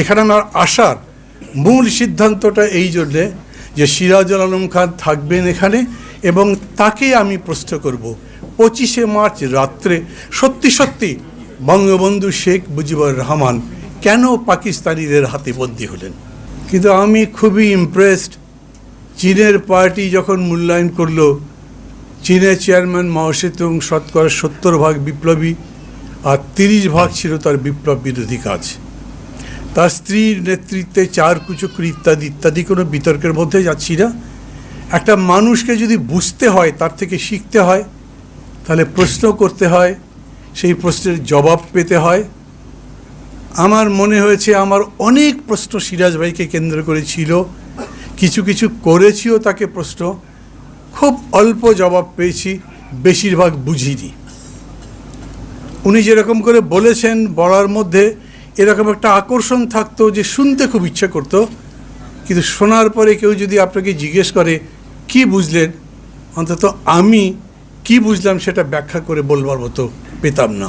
এখানে আমার আসার মূল সিদ্ধান্তটা এই জন্যে যে সিরাজুল আলম খান থাকবেন এখানে এবং তাকে আমি প্রশ্ন করব। পঁচিশে মার্চ রাত্রে সত্যি সত্যি বঙ্গবন্ধু শেখ মুজিবুর রহমান কেন পাকিস্তানিদের হাতে বন্দী হলেন? কিন্তু আমি খুবই ইমপ্রেসড চীনের পার্টি যখন মূল্যায়ন করল চীনের চেয়ারম্যান মাও সেতুং, শতকরা সত্তর ভাগ বিপ্লবী আর তিরিশ ভাগ ছিল তার বিপ্লব বিরোধী কাজ। তার স্ত্রীর নেতৃত্বে চার কুচক্রি ইত্যাদি ইত্যাদি কোনো বিতর্কের মধ্যে যাচ্ছি না। একটা মানুষকে যদি বুঝতে হয়, তার থেকে শিখতে হয়, তাহলে প্রশ্ন করতে হয়, সেই প্রশ্নের জবাব পেতে হয়। আমার মনে হয়েছে, আমার অনেক প্রশ্ন সিরাজ ভাইকে কেন্দ্র করে ছিল কিছু কিছু করেছিও তাকে প্রশ্ন। খুব অল্প জবাব পেয়েছি, বেশিরভাগ বুঝিনি। উনি যেরকম করে বলেছেন, বলার মধ্যে এরকম একটা আকর্ষণ থাকতো যে শুনতে খুব ইচ্ছে করতো। কিন্তু শোনার পরে কেউ যদি আপনাকে জিজ্ঞেস করে, কি বুঝলেন? অন্তত আমি কি বুঝলাম সেটা ব্যাখ্যা করে বলবার মতো পেতাম না।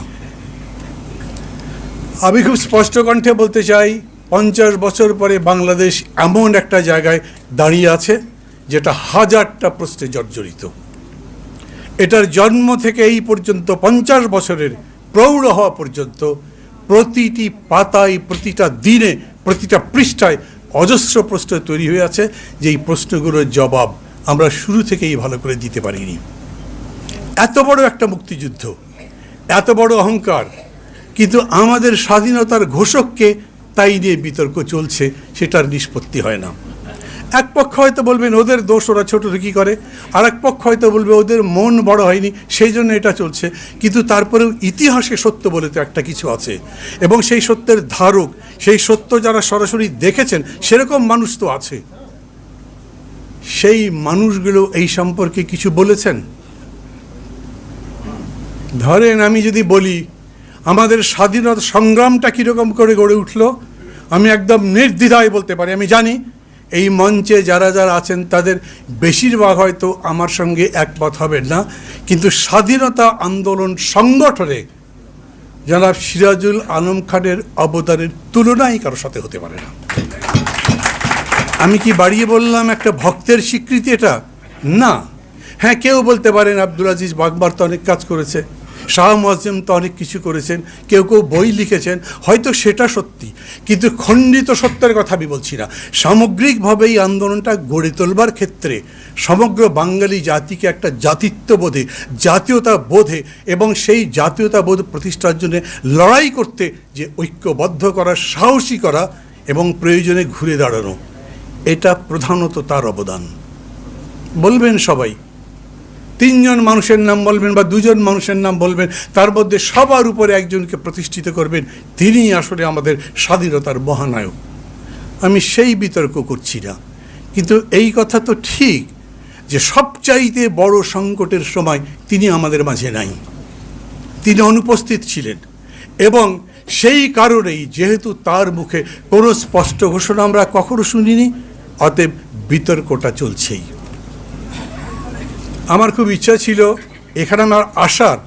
আমি খুব স্পষ্ট কণ্ঠে বলতে চাই, পঞ্চাশ বছর পরে বাংলাদেশ এমন একটা জায়গায় দাঁড়িয়ে আছে, যেটা হাজারটা প্রশ্নে জর্জরিত। এটার জন্ম থেকে এই পর্যন্ত পঞ্চাশ বছরের প্রৌঢ় হওয়া পর্যন্ত প্রতিটি পাতায়, প্রতিটা দিনে, প্রতিটা পৃষ্ঠায় অজস্র প্রশ্ন তৈরি হয়ে আছে যে এই প্রশ্নগুলোর জবাব আমরা শুরু থেকেই ভালো করে দিতে পারিনি। এত বড় একটা মুক্তিযুদ্ধ, এত বড় অহংকার, কিন্তু আমাদের স্বাধীনতার ঘোষককে তাই নিয়ে বিতর্ক চলছে, সেটার নিষ্পত্তি হয় না। এক পক্ষ হয়তো বলবেন ওদের দোষ, ওরা ছোট কি করে? আর এক পক্ষ হয়তো বলবে ওদের মন বড় হয়নি, সেই জন্য এটা চলছে। কিন্তু তারপরেও ইতিহাসে সত্য বলে তো একটা কিছু আছে। এবং সেই সত্যের ধারক, সেই সত্য যারা সরাসরি দেখেছেন, সেরকম মানুষ তো আছে। সেই মানুষগুলো এই সম্পর্কে কিছু বলেছেন? ধরেন আমি যদি বলি, আমাদের স্বাধীনতা সংগ্রামটা কীরকম করে গড়ে উঠল? আমি একদম নির্দ্বিধায় বলতে পারি, আমি জানি এই মঞ্চে যারা যারা আছেন, তাদের বেশিরভাগ হয়তো আমার সঙ্গে একমত হবেন না। কিন্তু স্বাধীনতা আন্দোলন সংগঠনে জনাব সিরাজুল আলম খানের অবদানের তুলনাই কারোর সাথে হতে পারে না। আমি কি বাড়িয়ে বললাম একটা ভক্তের স্বীকৃতি এটা? না। হ্যাঁ কেউ বলতে পারেন আব্দুল আজিজ বাগবার তো অনেক কাজ করেছে। শাহ মোয়াজ্জেম তো অনেক কিছু করেছেন, কেউ কেউ বই লিখেছেন, হয়তো সেটা সত্যি, কিন্তু খণ্ডিত সত্যের কথা আমি বলছি না। সামগ্রিকভাবে এই আন্দোলনটা গড়ে তোলবার ক্ষেত্রে সমগ্র বাঙালি জাতিকে একটা জাতিত্ব বোধে জাতীয়তা বোধে এবং সেই জাতীয়তা বোধ প্রতিষ্ঠার জন্য লড়াই করতে যে ঐক্যবদ্ধ করা, সাহসী করা এবং প্রয়োজনে ঘুরে দাঁড়ানো, এটা প্রধানত তার অবদান। বলবেন সবাই তিনজন মানুষের নাম বলবেন বা দুজন মানুষের নাম বলবেন, তার মধ্যে সবার উপরে একজনকে প্রতিষ্ঠিত করবেন, তিনিই আসলে আমাদের স্বাধীনতার মহানায়ক। আমি সেই বিতর্ক করছি না। কিন্তু এই কথা তো ঠিক যে সবচাইতে বড় সংকটের সময় তিনি আমাদের মাঝে নাই। তিনি অনুপস্থিত ছিলেন এবং সেই কারণেই যেহেতু তার মুখে কোনো স্পষ্ট ঘোষণা আমরা কখনো শুনিনি, অতএব বিতর্কটা চলছেই। আমার খুব ইচ্ছা ছিল এখানে আমার আসার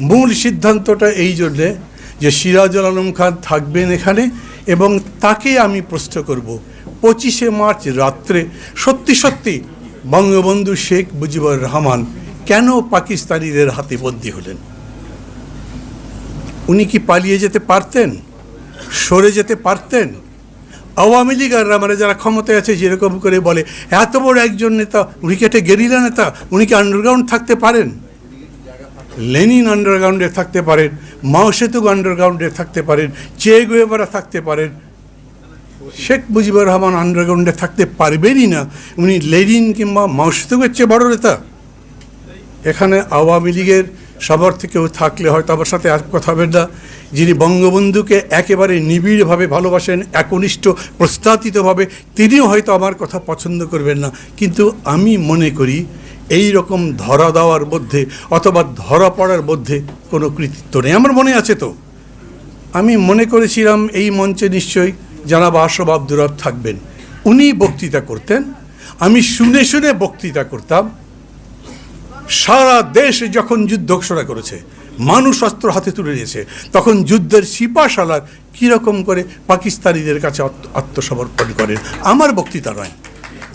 মূল সিদ্ধান্তটা এই জন্যে যে সিরাজুল আলম খান থাকবেন এখানে এবং তাকে আমি প্রশ্ন করব। পঁচিশে মার্চ রাত্রে সত্যি সত্যি বঙ্গবন্ধু শেখ মুজিবুর রহমান কেন পাকিস্তানিদের হাতে বন্দী হলেন? উনি কি পালিয়ে যেতে পারতেন? সরে যেতে পারতেন? আওয়ামী লীগ আর মানে যারা ক্ষমতায় আছে, যেরকম করে বলে, এত বড় একজন নেতা উনি একটা গেরিলা নেতা, উনি কি আন্ডারগ্রাউন্ড থাকতে পারেন? লেনিন আন্ডারগ্রাউন্ডে থাকতে পারেন, মাও সেতু আন্ডারগ্রাউন্ডে থাকতে পারেন চে গোয়েবারা থাকতে পারেন, শেখ মুজিবুর রহমান আন্ডারগ্রাউন্ডে থাকতে পারবেনই না। উনি লেনিন কিংবা মাও সেতুকের চেয়ে বড় নেতা। এখানে আওয়ামী লীগের সবার থেকেও থাকলে হয়তো আমার সাথে আর কথা হবেন না। যিনি বঙ্গবন্ধুকে একেবারে নিবিড়ভাবে ভালোবাসেন, একনিষ্ঠ প্রস্তাতিতভাবে তিনিও হয়তো আমার কথা পছন্দ করবেন না। কিন্তু আমি মনে করি এই রকম ধরা দেওয়ার মধ্যে অথবা ধরা পড়ার মধ্যে কোনো কৃতিত্ব নেই। আমার মনে আছে তো। আমি মনে করেছিলাম এই মঞ্চে নিশ্চয়ই যারা আশরফ আব্দুর রব থাকবেন। উনি বক্তৃতা করতেন। আমি শুনে শুনে বক্তৃতা করতাম। সারা দেশ যখন যুদ্ধ ঘোষণা করেছে, মানুষ অস্ত্র হাতে তুলে নিয়েছে, তখন যুদ্ধের সিপাশালার কীরকম করে পাকিস্তানিদের কাছে আত্মসমর্পণ করেন? আমার বক্তৃতা নয়।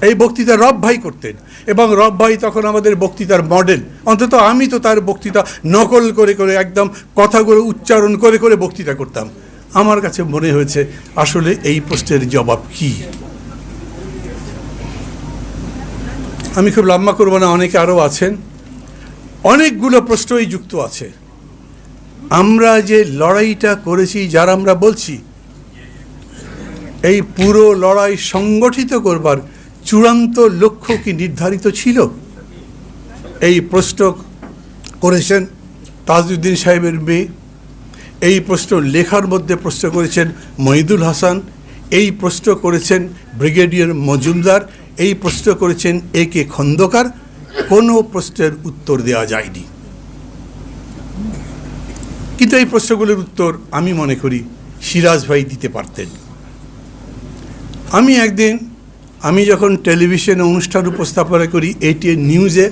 এই বক্তৃতা রব ভাই করতেন এবং রব ভাই তখন আমাদের বক্তৃতার মডেল অন্তত আমি তো তার বক্তৃতা নকল করে করে একদম কথাগুলো উচ্চারণ করে করে বক্তৃতা করতাম। আমার কাছে মনে হয়েছে, আসলে এই প্রশ্নের জবাব কী? আমি খুব লম্বা করব না, অনেকে আরও আছেন। অনেকগুলো প্রশ্নই যুক্ত আছে। আমরা যে লড়াইটা করেছি, যার আমরা বলছি, এই পুরো লড়াই সংগঠিত করবার চূড়ান্ত লক্ষ্য কি নির্ধারিত ছিল? এই প্রশ্ন করেছেন তাজউদ্দিন সাহেবের মেয়ে। এই প্রশ্ন লেখার মধ্যে প্রশ্ন করেছেন মহিদুল হাসান। এই প্রশ্ন করেছেন ব্রিগেডিয়ার মজুমদার। এই প্রশ্ন করেছেন এ কে খন্দকার। কোনো প্রশ্নের উত্তর দেওয়া যায়নি। কিন্তু এই প্রশ্নগুলোর উত্তর আমি মনে করি সিরাজ ভাই দিতে পারতেন। আমি একদিন, আমি যখন টেলিভিশনে অনুষ্ঠান উপস্থাপনা করি এটিএন নিউজে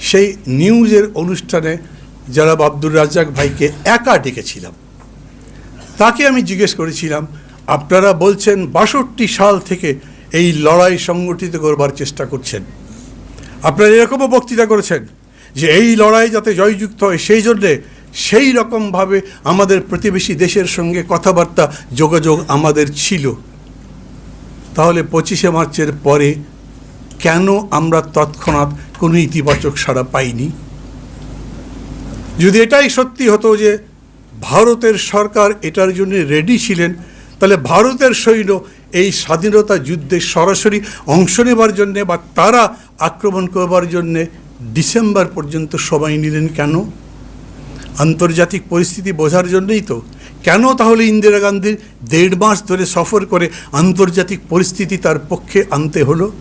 সেই নিউজের অনুষ্ঠানে জনাব আব্দুর রাজ্জাক ভাইকে একা ডেকেছিলাম। তাকে আমি জিজ্ঞেস করেছিলাম, আপনারা বলছেন বাষট্টি সাল থেকে এই লড়াই সংগঠিত করবার চেষ্টা করছেন। আপনারা এরকমও বক্তৃতা করেছেন যে এই লড়াই যাতে জয়যুক্ত হয়, সেই জন্যে সেই রকমভাবে আমাদের প্রতিবেশী দেশের সঙ্গে কথাবার্তা, যোগাযোগ আমাদের ছিল। তাহলে পঁচিশে মার্চের পরে কেন আমরা তৎক্ষণাৎ কোনো ইতিবাচক সাড়া পাইনি? যদি এটাই সত্যি হতো যে ভারতের সরকার এটার জন্য রেডি ছিলেন, তাহলে ভারতের সৈন্য এই স্বাধীনতা যুদ্ধে সরাসরি অংশ নেবার জন্যে বা তারা আক্রমণ করবার জন্যে ডিসেম্বর পর্যন্ত সময় নিলেন কেন? আন্তর্জাতিক পরিস্থিতি বোঝার জন্যই তো। কেন তাহলে ইন্দিরা গান্ধীর দেড় মাস ধরে সফর করে আন্তর্জাতিক পরিস্থিতি তার পক্ষে আনতে হলো?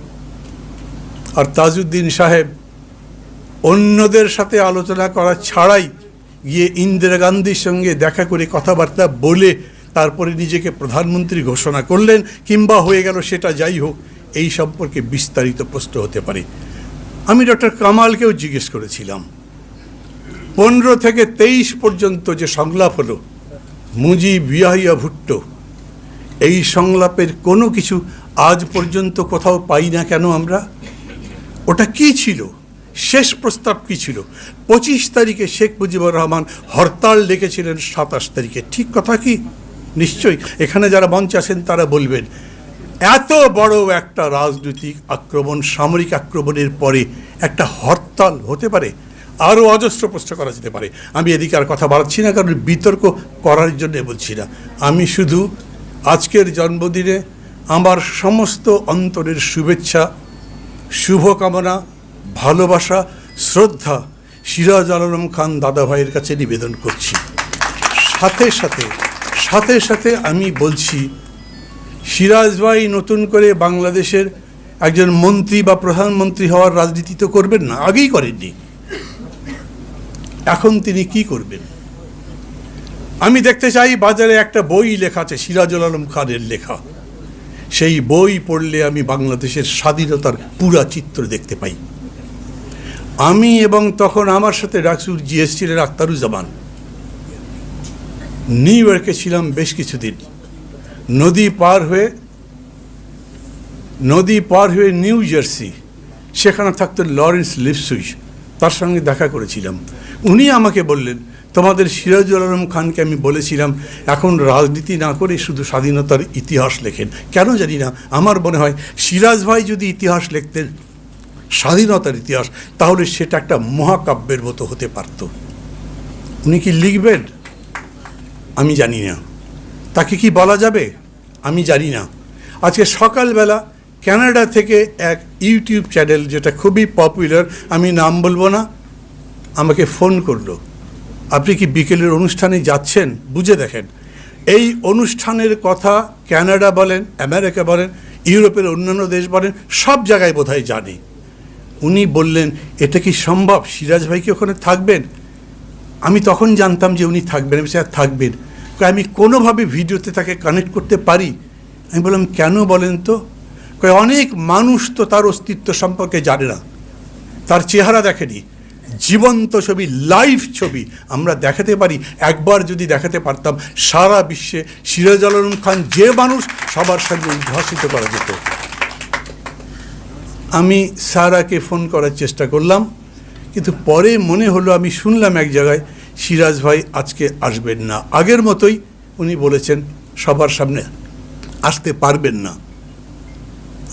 আর তাজউদ্দিন সাহেব অন্যদের সাথে আলোচনা করা ছাড়াই গিয়ে ইন্দিরা গান্ধীর সঙ্গে দেখা করে কথাবার্তা বলে তারপরে নিজেকে প্রধানমন্ত্রী ঘোষণা করলেন কিংবা হয়ে গেল সেটা যাই হোক। এই সম্পর্কে বিস্তারিত প্রশ্ন হতে পারে। আমি ডক্টর কামালকেও জিজ্ঞেস করেছিলাম, পনেরো থেকে তেইশ পর্যন্ত যে সংলাপ হলো, মুজি বিয়াহিয়া ভুট্টো, এই সংলাপের কোনো কিছু আজ পর্যন্ত কোথাও পাই না কেন আমরা? ওটা কি ছিল? শেষ প্রস্তাব কি ছিল? পঁচিশ তারিখে শেখ মুজিবুর রহমান হরতাল ডেকেছিলেন সাতাশ তারিখে। ঠিক কথা কি? নিশ্চয়ই। এখানে যারা মঞ্চে আছেন তারা বলবেন এত বড় একটা রাজনৈতিক আক্রমণ, সামরিক আক্রমণের পরে একটা হরতাল হতে পারে, আরও অজস্র প্রশ্ন করা যেতে পারে। আমি এদিকে আর কথা বাড়াচ্ছি না, কারণ বিতর্ক করার জন্য বলছি না। আমি শুধু আজকের জন্মদিনে আমার সমস্ত অন্তরের শুভেচ্ছা, শুভকামনা, ভালোবাসা, শ্রদ্ধা সিরাজ আলম খান দাদাভাইয়ের কাছে নিবেদন করছি। সাথে সাথে সাথে সাথে আমি বলছি সিরাজ ভাই নতুন করে বাংলাদেশের একজন মন্ত্রী বা প্রধানমন্ত্রী হওয়ার রাজনীতি তো করবেন না, আগেই করেননি। এখন তিনি কি করবেন? আমি দেখতে চাই বাজারে একটা বই লেখা আছে, সিরাজুল আলম খানের লেখা। সেই বই পড়লে আমি বাংলাদেশের স্বাধীনতার পুরা চিত্র দেখতে পাই। আমি এবং তখন আমার সাথে ডাকসুর জিএস ছিলেন আক্তারুজ্জামান। নিউ ইয়র্কে ছিলাম বেশ কিছুদিন। নদী পার হয়ে, নদী পার হয়ে নিউ জার্সি, সেখানে থাকতো লরেন্স লিপসুইস তার সঙ্গে দেখা করেছিলাম। উনি আমাকে বললেন, তোমাদের সিরাজুল আলম খানকে আমি বলেছিলাম, এখন রাজনীতি না করে শুধু স্বাধীনতার ইতিহাস লেখেন। কেন জানি না, আমার মনে হয় সিরাজ ভাই যদি ইতিহাস লিখতেন, স্বাধীনতার ইতিহাস, তাহলে সেটা একটা মহাকাব্যের মতো হতে পারত। উনি কি লিখবেন? আমি জানি না। তাকে কি বলা যাবে? আমি জানি না। আজকে সকালবেলা কানাডা থেকে এক ইউটিউব চ্যানেল যেটা খুবই পপুলার, আমি নাম বলব না, আমাকে ফোন করল। আপনি কি বিকেলের অনুষ্ঠানে যাচ্ছেন? বুঝে দেখেন। এই অনুষ্ঠানের কথা কানাডা বলেন, আমেরিকা বলেন, ইউরোপের অন্যান্য দেশ বলেন, সব জায়গায় বোধহয় জানে। উনি বললেন, এটা কি সম্ভব? সিরাজ ভাই কি ওখানে থাকবেন? আমি তখন জানতাম যে উনি থাকবেন। আমি স্যার থাকবেন। কই আমি কোনোভাবে ভিডিওতে তাকে কানেক্ট করতে পারি? আমি বললাম, কেন বলেন তো? কই অনেক মানুষ তো তার অস্তিত্ব সম্পর্কে জানে না। তার চেহারা দেখেনি। জীবন্ত ছবি লাইভ ছবি আমরা দেখাতে পারি। একবার যদি দেখাতে পারতাম, সারা বিশ্বে সিরাজ আলম খান যে মানুষ, সবার সঙ্গে উদ্ভাসিত করা যেত। আমি সারাকে ফোন করার চেষ্টা করলাম, কিন্তু পরে মনে হলো, আমি শুনলাম এক জায়গায় সিরাজ ভাই আজকে আসবেন না। আগের মতোই উনি বলেছেন, সবার সামনে আসতে পারবেন না।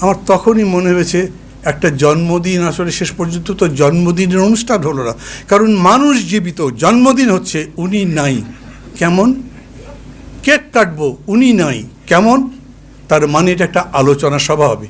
আমার তখনই মনে হয়েছে, একটা জন্মদিন আসলে শেষ পর্যন্ত তো জন্মদিনের অনুষ্ঠান হলো না। কারণ মানুষ জীবিত, জন্মদিন হচ্ছে উনি নাই। কেমন? কেক কাটবো, উনি নাই। কেমন? তার মানে এটা একটা আলোচনা সভা হবে।